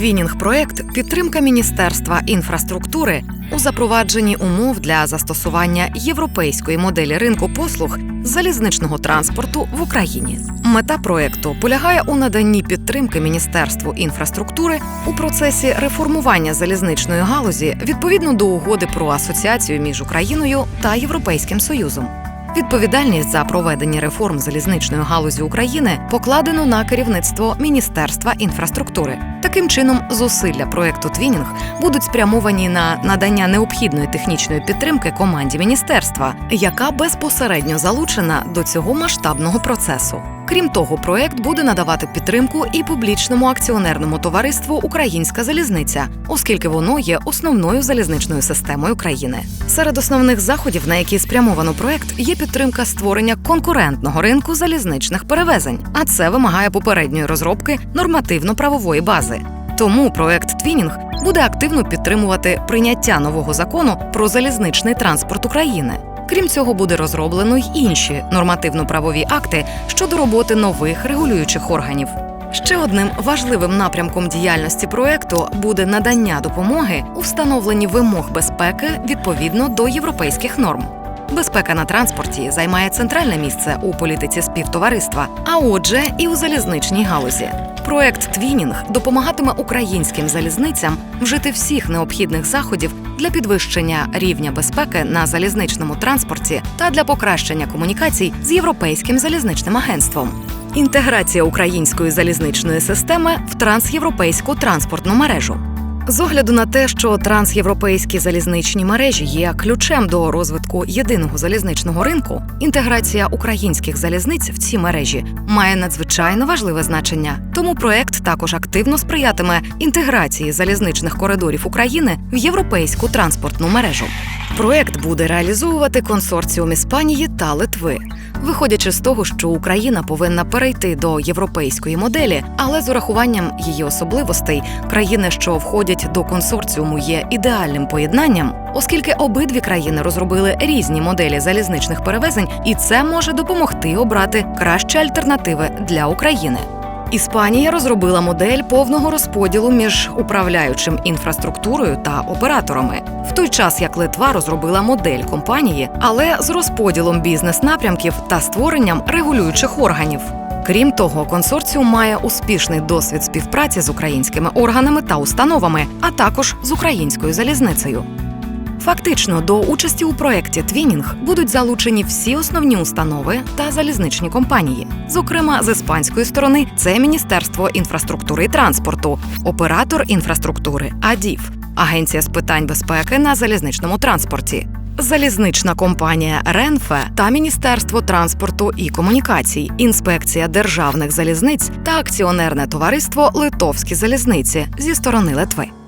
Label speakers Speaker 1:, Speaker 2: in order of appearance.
Speaker 1: Твінінг проект підтримка Міністерства інфраструктури у запровадженні умов для застосування європейської моделі ринку послуг залізничного транспорту в Україні. Мета проекту полягає у наданні підтримки Міністерству інфраструктури у процесі реформування залізничної галузі відповідно до угоди про асоціацію між Україною та Європейським Союзом. Відповідальність за проведення реформ залізничної галузі України покладено на керівництво Міністерства інфраструктури. Таким чином, зусилля проекту Твінінг будуть спрямовані на надання необхідної технічної підтримки команді міністерства, яка безпосередньо залучена до цього масштабного процесу. Крім того, проект буде надавати підтримку і публічному акціонерному товариству Українська залізниця, оскільки воно є основною залізничною системою країни. Серед основних заходів, на які спрямовано проект, є підтримка створення конкурентного ринку залізничних перевезень, а це вимагає попередньої розробки нормативно-правової бази. Тому проект Твінінг буде активно підтримувати прийняття нового закону про залізничний транспорт України. Крім цього, буде розроблено й інші нормативно-правові акти щодо роботи нових регулюючих органів. Ще одним важливим напрямком діяльності проекту буде надання допомоги у встановленні вимог безпеки відповідно до європейських норм. Безпека на транспорті займає центральне місце у політиці співтовариства, а отже, і у залізничній галузі. Проект Твінінг допомагатиме українським залізницям вжити всіх необхідних заходів для підвищення рівня безпеки на залізничному транспорті та для покращення комунікацій з європейським залізничним агентством. Інтеграція української залізничної системи в трансєвропейську транспортну мережу. З огляду на те, що трансєвропейські залізничні мережі є ключем до розвитку єдиного залізничного ринку, інтеграція українських залізниць в ці мережі має надзвичайно важливе значення. Тому проект також активно сприятиме інтеграції залізничних коридорів України в європейську транспортну мережу. Проект буде реалізовувати консорціум Іспанії та Литви. Виходячи з того, що Україна повинна перейти до європейської моделі, але з урахуванням її особливостей, країни, що входять до консорціуму, є ідеальним поєднанням, оскільки обидві країни розробили різні моделі залізничних перевезень, і це може допомогти обрати кращі альтернативи для України. Іспанія розробила модель повного розподілу між управляючим інфраструктурою та операторами, в той час як Литва розробила модель компанії, але з розподілом бізнес-напрямків та створенням регулюючих органів. Крім того, консорціум має успішний досвід співпраці з українськими органами та установами, а також з українською залізницею. Фактично, до участі у проєкті Твінінг будуть залучені всі основні установи та залізничні компанії. Зокрема, з іспанської сторони це Міністерство інфраструктури і транспорту, оператор інфраструктури АДІФ, Агенція з питань безпеки на залізничному транспорті. Залізнична компанія Ренфе та Міністерство транспорту і комунікацій, інспекція державних залізниць та акціонерне товариство Литовські залізниці зі сторони Литви.